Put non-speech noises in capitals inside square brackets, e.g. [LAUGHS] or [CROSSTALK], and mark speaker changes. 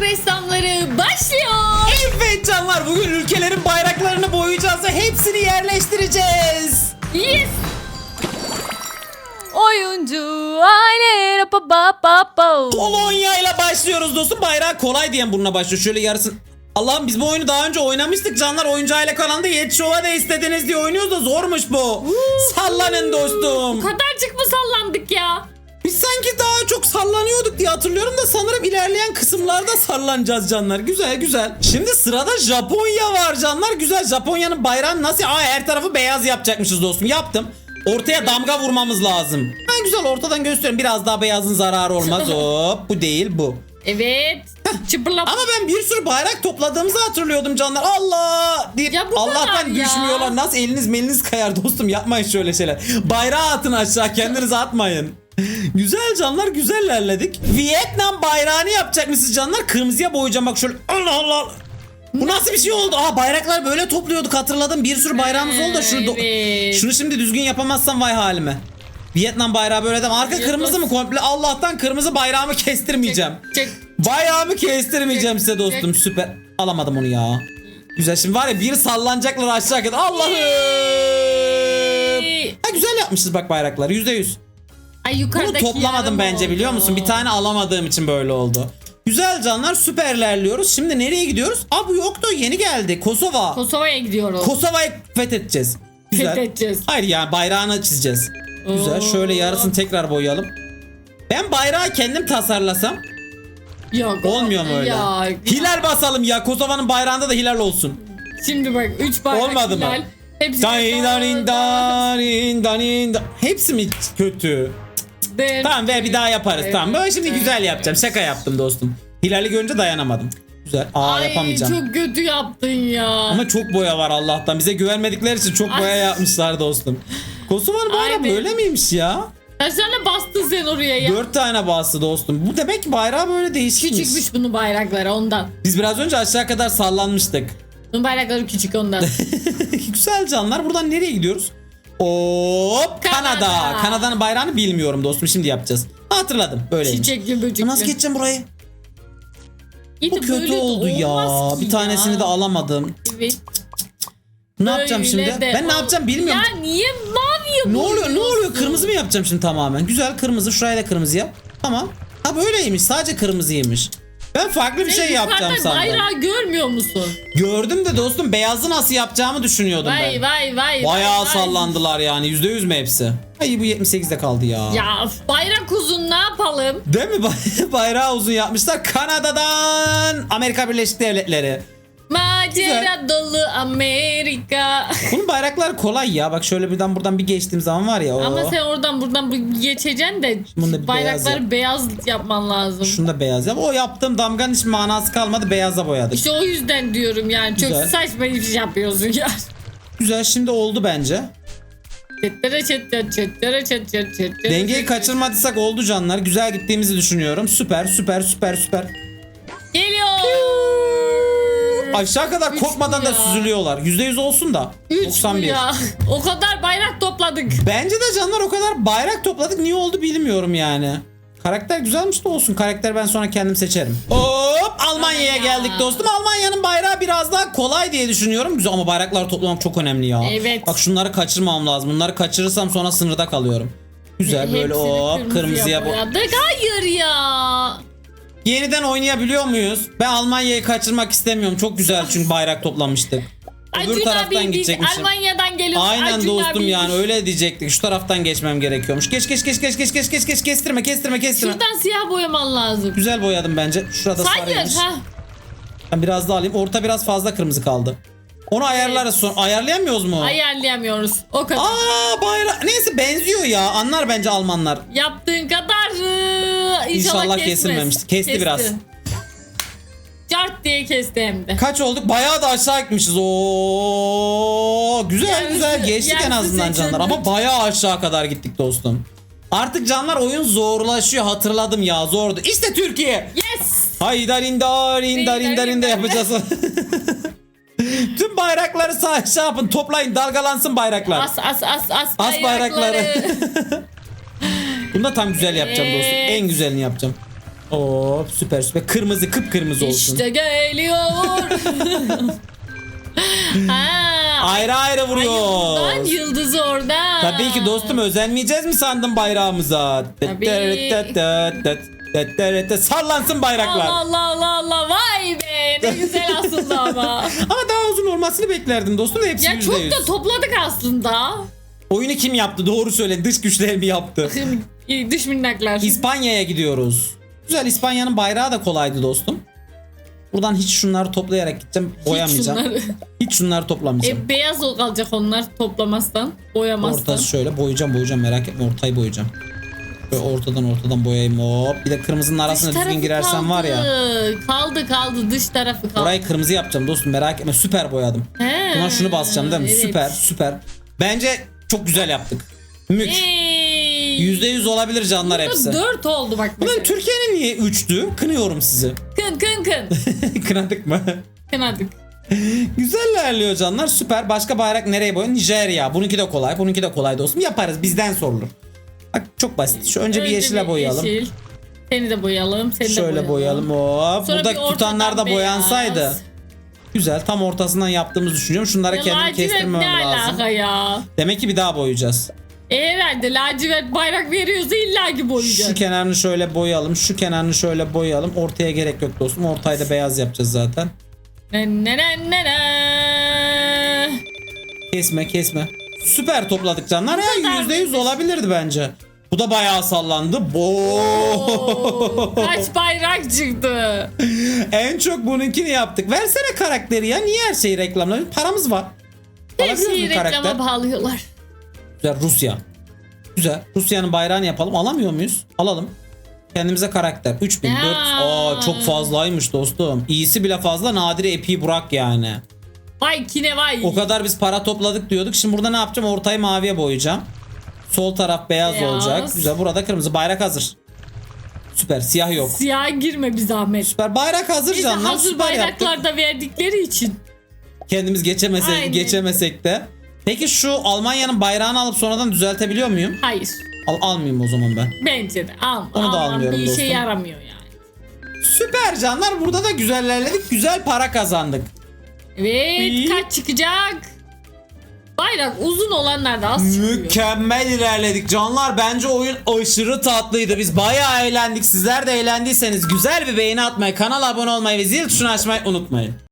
Speaker 1: bayrak ressamları başlıyor.
Speaker 2: Evet canlar bugün ülkelerin bayraklarını boyayacağız ve hepsini yerleştireceğiz.
Speaker 1: Yes. Oyuncu aile pa pa pa pa.
Speaker 2: Polonya ile başlıyoruz dostum. Bayrağı kolay diyen bununla başlıyor. Şöyle yarısın. Allah'ım biz bu oyunu daha önce oynamıştık canlar. Oyuncu aile kanalında Yet Show'a da istediniz diye oynuyoruz da zormuş bu. Sallanın dostum.
Speaker 1: Bu kadarcık mı sallandık ya?
Speaker 2: Biz sanki daha çok sallanıyorduk diye hatırlıyorum da sanırım ilerleyen kısımlarda sallanacağız canlar. Güzel güzel. Şimdi sırada Japonya var canlar. Güzel Japonya'nın bayrağını nasıl... Aa her tarafı beyaz yapacakmışız dostum. Yaptım. Ortaya damga vurmamız lazım. Ha güzel ortadan gösteriyorum. Biraz daha beyazın zararı olmaz. [LAUGHS] Hop bu değil bu.
Speaker 1: Evet. Çıpırlap.
Speaker 2: Ama ben bir sürü bayrak topladığımızı hatırlıyordum canlar. Allah deyip
Speaker 1: Ya
Speaker 2: Allah'tan
Speaker 1: ya.
Speaker 2: düşmüyorlar. Nasıl eliniz meliniz kayar dostum yapmayın şöyle şeyler. Bayrağı atın aşağı kendinizi atmayın. güzel canlar güzel ilerledik. Vietnam bayrağını yapacak mısınız canlar? Kırmızıya boyayacağım bak şöyle. Allah Allah. Bu nasıl bir şey oldu? Aa bayraklar böyle topluyorduk hatırladım. Bir sürü bayrağımız oldu da şunu,
Speaker 1: Evet.
Speaker 2: şunu şimdi düzgün yapamazsam vay halime. Vietnam bayrağı böyle de arka
Speaker 1: Vietnam-
Speaker 2: kırmızı mı komple? Allah'tan kırmızı bayrağımı kestirmeyeceğim.
Speaker 1: Çek.
Speaker 2: Bayağımı kestirmeyeceğim size dostum süper. Alamadım onu ya. Güzel şimdi var ya bir sallanacaklar aşağı kadar. Allah'ım. Ha güzel yapmışız bak bayrakları yüzde yüz.
Speaker 1: Ay
Speaker 2: Bunu toplamadım bence biliyor
Speaker 1: oldu.
Speaker 2: musun? Bir tane alamadığım için böyle oldu. Güzel canlar süper ilerliyoruz. Şimdi nereye gidiyoruz? Aa bu yoktu yeni geldi. Kosova.
Speaker 1: Kosova'ya gidiyoruz.
Speaker 2: Kosova'yı fethedeceğiz. Güzel.
Speaker 1: Fethedeceğiz.
Speaker 2: Hayır yani bayrağını çizeceğiz. Güzel. Şöyle yarısını tekrar boyayalım. Ben bayrağı kendim tasarlasam
Speaker 1: Yok.
Speaker 2: olmuyor mu öyle?
Speaker 1: Ya,
Speaker 2: Hilal basalım ya. Kosova'nın bayrağında da hilal olsun.
Speaker 1: Şimdi bak 3 bayrak
Speaker 2: Olmadı mı?
Speaker 1: hilal. Hepsi
Speaker 2: Darin darin darin darin da- Hepsi mi kötü?
Speaker 1: Den-
Speaker 2: Tamam ver bir daha yaparız. Tamam böyle şimdi güzel yapacağım. Şaka yaptım dostum. Hilal'i görünce dayanamadım. Güzel. Aa
Speaker 1: Ay
Speaker 2: yapamayacağım.
Speaker 1: çok kötü yaptın ya.
Speaker 2: Ama çok boya var Allah'tan. Bize güvenmedikleri için çok boya
Speaker 1: Ay.
Speaker 2: yapmışlar dostum. Kosova'nın bayrağı
Speaker 1: Ay be.
Speaker 2: böyle miymiş ya?
Speaker 1: Kaç tane bastın sen oraya ya?
Speaker 2: Dört tane bastı dostum. Bu demek ki bayrağı böyle değişikmiş.
Speaker 1: Küçükmüş bunun bayrakları ondan.
Speaker 2: Biz biraz önce aşağı kadar sallanmıştık.
Speaker 1: Bunun bayrakları küçük ondan. [LAUGHS]
Speaker 2: Güzel canlar. Buradan nereye gidiyoruz? Hop Kanada.
Speaker 1: Kanada.
Speaker 2: Kanada'nın bayrağını bilmiyorum dostum. Şimdi yapacağız. Ha, Hatırladım. Böyleymiş.
Speaker 1: Çiçekli böcekli.
Speaker 2: Nasıl geçeceğim burayı?
Speaker 1: İyi
Speaker 2: Bu
Speaker 1: de
Speaker 2: kötü
Speaker 1: böyle de
Speaker 2: oldu ya.
Speaker 1: olmaz ki
Speaker 2: Bir tanesini
Speaker 1: ya.
Speaker 2: de alamadım.
Speaker 1: Evet.
Speaker 2: Ne yapacağım
Speaker 1: Böyle
Speaker 2: şimdi?
Speaker 1: de
Speaker 2: Ben ne
Speaker 1: ol-
Speaker 2: yapacağım bilmiyorum.
Speaker 1: Ya niye
Speaker 2: Ne oluyor? Ne oluyor? Kırmızı mı yapacağım şimdi tamamen? Güzel kırmızı. Şuraya da kırmızı yap. Tamam. Ha böyleymiş. Sadece kırmızıymış. Ben farklı bir şey yapacağım sandım.
Speaker 1: bayrağı görmüyor musun?
Speaker 2: Gördüm de dostum beyazı nasıl yapacağımı düşünüyordum
Speaker 1: Vay
Speaker 2: ben.
Speaker 1: vay vay.
Speaker 2: Bayağı
Speaker 1: vay, vay.
Speaker 2: sallandılar yani. Yüzde yüz mü hepsi? Ay bu 78'de kaldı ya.
Speaker 1: Ya bayrak uzun ne yapalım?
Speaker 2: Değil mi? Bay- [LAUGHS] Bayrağı uzun yapmışlar. Kanada'dan Amerika Birleşik Devletleri.
Speaker 1: Macera dolu Amerika.
Speaker 2: Bunun bayrakları kolay ya. Bak şöyle birden buradan bir geçtiğim zaman var ya. O.
Speaker 1: Ama sen oradan buradan bir geçeceksin de
Speaker 2: Bunu da bir
Speaker 1: bayrakları beyaz, yapman lazım.
Speaker 2: Şunu da beyaz yap. O yaptığım damganın hiç manası kalmadı. Beyaza boyadık.
Speaker 1: İşte o yüzden diyorum yani çok
Speaker 2: Güzel.
Speaker 1: saçma bir şey yapıyorsun ya.
Speaker 2: Güzel şimdi oldu bence.
Speaker 1: Çetlere çet çet çetlere çet çet çet.
Speaker 2: Dengeyi kaçırmadıysak oldu canlar. Güzel gittiğimizi düşünüyorum. Süper süper süper süper. Aşağı kadar
Speaker 1: Üç
Speaker 2: korkmadan
Speaker 1: bu
Speaker 2: da
Speaker 1: ya.
Speaker 2: süzülüyorlar. %100 olsun da.
Speaker 1: Üç bu
Speaker 2: 91.
Speaker 1: ya. O kadar bayrak topladık.
Speaker 2: Bence de canlar o kadar bayrak topladık. Niye oldu bilmiyorum yani. Karakter güzelmiş de olsun. Karakter ben sonra kendim seçerim. Hop Almanya'ya
Speaker 1: Almanya.
Speaker 2: geldik dostum. Almanya'nın bayrağı biraz daha kolay diye düşünüyorum. Güzel ama bayrakları toplamak çok önemli ya.
Speaker 1: Evet.
Speaker 2: Bak şunları kaçırmamam lazım. Bunları kaçırırsam sonra sınırda kalıyorum. Güzel böyle
Speaker 1: Hepsini
Speaker 2: hop kırmızıya bu.
Speaker 1: boyadık. Hayır ya.
Speaker 2: Yeniden oynayabiliyor muyuz? Ben Almanya'yı kaçırmak istemiyorum. Çok güzel çünkü bayrak toplamıştık. Öbür
Speaker 1: Acun
Speaker 2: taraftan gidecekmişim.
Speaker 1: Almanya'dan geliyoruz.
Speaker 2: Aynen
Speaker 1: Acun
Speaker 2: dostum
Speaker 1: abi.
Speaker 2: yani öyle diyecektik. Şu taraftan geçmem gerekiyormuş. Geç geç geç geç geç geç geç geç kestirme kestirme kestirme.
Speaker 1: Şuradan siyah boyaman lazım.
Speaker 2: Güzel boyadım bence. Şurada
Speaker 1: Hayır
Speaker 2: sarıymış.
Speaker 1: ha.
Speaker 2: Ben biraz daha alayım. Orta biraz fazla kırmızı kaldı. Onu ayarlarız sonra. Ayarlayamıyoruz mu?
Speaker 1: Ayarlayamıyoruz. O kadar.
Speaker 2: Aa bayrak. Neyse benziyor ya. Anlar bence Almanlar.
Speaker 1: Yaptığın kadar inşallah,
Speaker 2: İnşallah
Speaker 1: kesmez.
Speaker 2: kesilmemiştir. Kesti biraz.
Speaker 1: Cart diye kesti hem de.
Speaker 2: Kaç olduk? Bayağı da aşağı gitmişiz. Oo güzel
Speaker 1: Yarısı-
Speaker 2: güzel [LAUGHS] geçtik en azından canlar ama bayağı aşağı kadar gittik dostum. Artık canlar oyun zorlaşıyor hatırladım ya zordu. İşte Türkiye.
Speaker 1: Yes.
Speaker 2: Haydar indar indar indar indar yapacağız. [LAUGHS] Tüm bayrakları sağ şey yapın toplayın dalgalansın bayraklar.
Speaker 1: As as as as,
Speaker 2: As bayrakları. [LAUGHS] Bunu da tam güzel yapacağım dostum.
Speaker 1: Evet.
Speaker 2: En güzelini yapacağım. Hop süper süper. Kırmızı kıpkırmızı olsun.
Speaker 1: İşte geliyor. [LAUGHS] ha,
Speaker 2: Ayrı ayrı
Speaker 1: Ay,
Speaker 2: vuruyor.
Speaker 1: yıldızı orada.
Speaker 2: Tabii ki dostum özenmeyeceğiz mi sandın bayrağımıza?
Speaker 1: Tabii.
Speaker 2: Sallansın bayraklar.
Speaker 1: Allah Allah Allah Allah vay be ne güzel aslında ama. [LAUGHS]
Speaker 2: Ama daha uzun olmasını beklerdim dostum da hepsi
Speaker 1: ya çok
Speaker 2: %100.
Speaker 1: da topladık aslında.
Speaker 2: Oyunu kim yaptı? Doğru söyle. Dış güçler mi yaptı?
Speaker 1: Dış minnaklar.
Speaker 2: İspanya'ya gidiyoruz. Güzel İspanya'nın bayrağı da kolaydı dostum. Buradan hiç şunları toplayarak gideceğim. Boyamayacağım.
Speaker 1: Hiç
Speaker 2: Hiç
Speaker 1: şunları-
Speaker 2: şunları, toplamayacağım.
Speaker 1: E, beyaz ol kalacak onlar toplamazsan, boyamazsan.
Speaker 2: Ortası şöyle boyayacağım boyayacağım merak etme ortayı boyayacağım. Böyle ortadan ortadan boyayayım hop. Bir de kırmızının
Speaker 1: Dış
Speaker 2: arasına düzgün
Speaker 1: tarafı
Speaker 2: girersen var ya.
Speaker 1: kaldı. Kaldı kaldı dış tarafı kaldı.
Speaker 2: Orayı kırmızı yapacağım dostum merak etme süper boyadım.
Speaker 1: He,
Speaker 2: Buna şunu basacağım değil mi?
Speaker 1: evet.
Speaker 2: Süper süper. Bence çok güzel yaptık. Mük.
Speaker 1: Ey.
Speaker 2: %100 olabilir canlar hepsi.
Speaker 1: Dört oldu bak
Speaker 2: Ulan
Speaker 1: mesela.
Speaker 2: Türkiye'nin niye 3'tü? Kınıyorum sizi.
Speaker 1: Kın kın kın. [LAUGHS]
Speaker 2: Kınadık mı?
Speaker 1: Kınadık.
Speaker 2: Güzel ilerliyor canlar. Süper. Başka bayrak nereye boyun? Nijerya. Bununki de kolay. Bununki de kolay dostum. Yaparız. Bizden sorulur. Bak çok basit. Şu önce bir
Speaker 1: Önce
Speaker 2: yeşile boyayalım.
Speaker 1: Yeşil. Seni de boyayalım. Seni de
Speaker 2: Şöyle boyayalım. Hop.
Speaker 1: Sonra bir
Speaker 2: Burada tutanlar da
Speaker 1: ortadan
Speaker 2: boyansaydı. Güzel. Tam ortasından yaptığımızı düşünüyorum. Şunları
Speaker 1: Ya
Speaker 2: kendimi
Speaker 1: lacivert ne
Speaker 2: lazım.
Speaker 1: alaka ya?
Speaker 2: Demek ki bir daha boyayacağız.
Speaker 1: E herhalde lacivert bayrak veriyorsa illa ki boyayacağız.
Speaker 2: Şu kenarını şöyle boyayalım. Şu kenarını şöyle boyayalım. Ortaya gerek yok dostum. Ortayı da beyaz yapacağız zaten.
Speaker 1: Ne ne ne ne ne.
Speaker 2: Kesme kesme. Süper topladık canlar. Ya
Speaker 1: kadar
Speaker 2: yüzde yüz olabilirdi bence. Bu da bayağı sallandı. Bo.
Speaker 1: Kaç bayrak çıktı?
Speaker 2: en çok bununkini yaptık. Versene karakteri ya. Niye her şeyi reklamlıyoruz? Paramız var.
Speaker 1: Her şeyi
Speaker 2: mu karakter?
Speaker 1: reklama bağlıyorlar.
Speaker 2: Güzel Rusya. Güzel. Rusya'nın bayrağını yapalım. Alamıyor muyuz? Alalım. Kendimize karakter. 3004.
Speaker 1: Ya.
Speaker 2: Aa çok fazlaymış dostum. İyisi bile fazla. Nadire epi Burak yani.
Speaker 1: Vay kine vay.
Speaker 2: O kadar biz para topladık diyorduk. Şimdi burada ne yapacağım? Ortayı maviye boyayacağım. Sol taraf beyaz,
Speaker 1: Beyaz.
Speaker 2: olacak. Güzel. Burada kırmızı. Bayrak hazır. Süper. Siyah yok.
Speaker 1: Siyah girme bir zahmet.
Speaker 2: Süper. Bayrak hazır
Speaker 1: Bize
Speaker 2: canlar.
Speaker 1: hazır
Speaker 2: Süper yaptık.
Speaker 1: bayraklarda verdikleri için.
Speaker 2: Kendimiz geçemesek,
Speaker 1: Aynen.
Speaker 2: geçemesek de. Peki şu Almanya'nın bayrağını alıp sonradan düzeltebiliyor muyum?
Speaker 1: Hayır.
Speaker 2: Al, almayayım o zaman ben.
Speaker 1: Bence de. Al,
Speaker 2: Onu da
Speaker 1: almam
Speaker 2: almıyorum
Speaker 1: Bir işe
Speaker 2: dostum.
Speaker 1: yaramıyor yani.
Speaker 2: Süper canlar. Burada da güzel ilerledik. Güzel para kazandık.
Speaker 1: Evet
Speaker 2: İyi.
Speaker 1: kaç çıkacak? Bayrak uzun olanlar da az çıkıyor.
Speaker 2: Mükemmel ilerledik canlar. Bence oyun aşırı tatlıydı. Biz bayağı eğlendik. Sizler de eğlendiyseniz güzel bir beğeni atmayı, kanala abone olmayı ve zil tuşunu açmayı unutmayın.